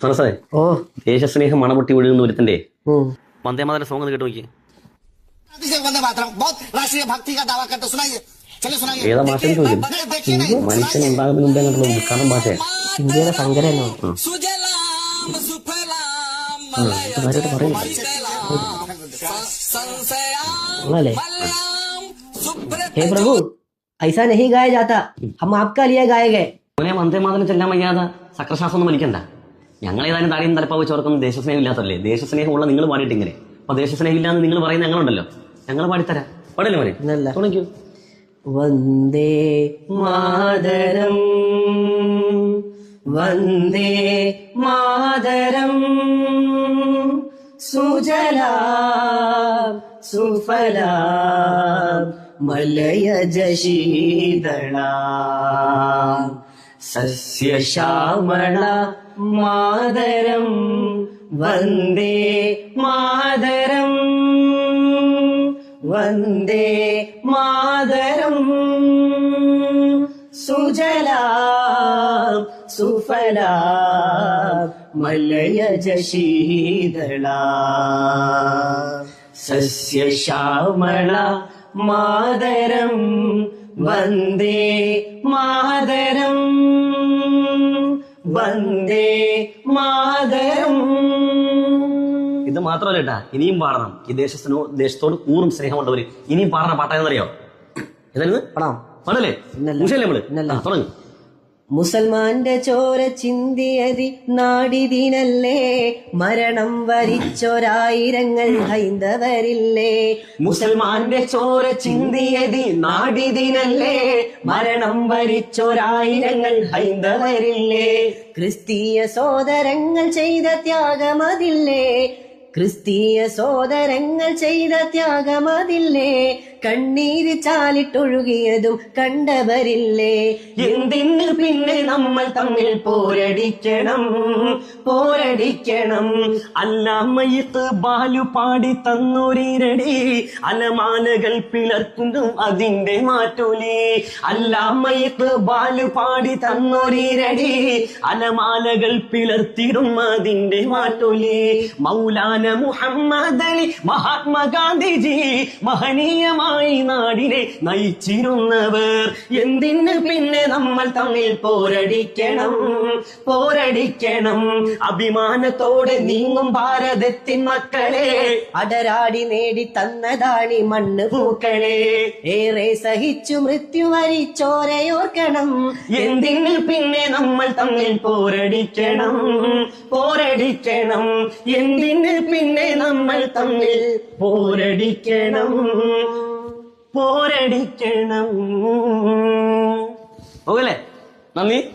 സരസേ ഓ ദേശസ്നേഹം മണമുട്ടി ഒഴുകുന്ന ഒരുത്തന്റെ ഉം. വന്ദേമാതര സോങ് ഒന്ന് കേട്ട് നോക്കി अभिषेक वंदे मातरम बहुत राष्ट्रीय भक्ति का दावा करते सुनाइए चलिए सुनाइए ഏതാ ഭാഷ देखिए, ചോദിക്കും नहीं, देखिए नहीं മനുഷ്യൻ ഉണ്ടാകുന്നതിന് മുമ്പേ കണ്ടുള്ള ഉദ്ഘാടനം ഭാഷ ഇന്ത്യയുടെ സങ്കരനാണ് सुजलाम सुफलाम കാര്യമായിട്ട് പറയുന്നു बोले हे प्रभु ऐसा नहीं गाया जाता हम आपका लिए गाए गए അവനെ വന്ദേമാതരം ചെല്ലാൻ വയ്യാതെ സക്രശ്വാസം ഒന്നും വലിക്കണ്ട ഞങ്ങൾ ഏതായാലും താടിയും തലപ്പാവ് ചോർക്കൊന്നും ദേശസ്നേഹം ഇല്ലാത്തല്ലേ ദേശസ്നേഹം ഉള്ള നിങ്ങൾ പാടിയിട്ട് ഇങ്ങനെ. അപ്പൊ ദേശസ്നേഹം ഇല്ലാന്ന് നിങ്ങൾ പറയുന്ന ഞങ്ങളുണ്ടല്ലോ. ഞങ്ങൾ പാടിത്തരാം. പാടില്ലേ മോനെ. തുണയ്ക്കൂ വന്ദേ മാതരം. വന്ദേ മാതരം. സുജലാ സുഫലാ മലയജ ശീതള. സസ്യശ്യാമള മാതരം. വന്ദേ മാതരം. വന്ദേ മാതരം. സുജലാ സുഫലാ മലയജ ശീതള സസ്യശ്യാമള മാതരം. വന്ദേ മാതരം. വന്ദേ മാതരം. ഇത് മാത്രമല്ല കേട്ടാ ഇനിയും പാടണം. ഈ ദേശത്തിനോ ദേശത്തോട് കൂറും സ്നേഹമുള്ളവര് ഇനിയും പാടണ പാട്ടായെന്നറിയോ ഏതായിരുന്നു പാടാം. പാടല്ലേ? നമ്മൾ? തുടങ്ങ്. മുസൽമാന്റെ ചോര ചിന്തിയതി നാടിതിനല്ലേ? മരണം വരിച്ചൊരായിരങ്ങൾ ഹൈന്ദവരില്ലേ? മുസൽമാന്റെ ചോര ചിന്തിയതി നാടിതിനല്ലേ? മരണം വരിച്ചൊരായിരങ്ങൾ ഹൈന്ദവരില്ലേ? ക്രിസ്തീയ സോദരങ്ങൾ ചെയ്ത ത്യാഗമതില്ലേ? ക്രിസ്തീയ സോദരങ്ങൾ ചെയ്ത ത്യാഗമതില്ലേ? കണ്ണീര് ചാലിട്ടൊഴുകിയതും കണ്ടവരില്ലേ? എന്തിന് പിന്നെ നമ്മൾ തമ്മിൽ പോരടിക്കണം? പോരടിക്കണം. അല്ലാമയത്ത് ബാലു പാടി തന്നൊരീരടി. അലമാലകൾ പിളർക്കുന്നു അതിന്റെ മാറ്റൊലി. അല്ലാമയത്ത് ബാലു പാടി തന്നൊരീരടി. അലമാലകൾ പിളർത്തിടും അതിന്റെ മാറ്റൊലി. മൗലാന മുഹമ്മദ് അലി മഹാത്മാഗാന്ധിജി മഹനീയമായി നാടിനെ നയിച്ചിരുന്നവർ. എന്തിന് പിന്നെ നമ്മൾ തമ്മിൽ പോരടിക്കണം? പോരടിക്കണം. അഭിമാനത്തോടെ നീങ്ങും ഭാരതത്തിൻ മക്കളെ. അടരാടി നേടി തന്നതാണി മണ്ണ് പൂക്കളെ. ഏറെ സഹിച്ചു മൃത്യു വരിച്ചോരയോർക്കണം. എന്തിന് പിന്നെ നമ്മൾ തമ്മിൽ പോരടിക്കണം? പോരടിക്കണം. എന്തിന് പിന്നെ നമ്മൾ തമ്മിൽ പോരടിക്കണം. പോരടിക്കണം. ഓകല്ലേ? നന്ദി.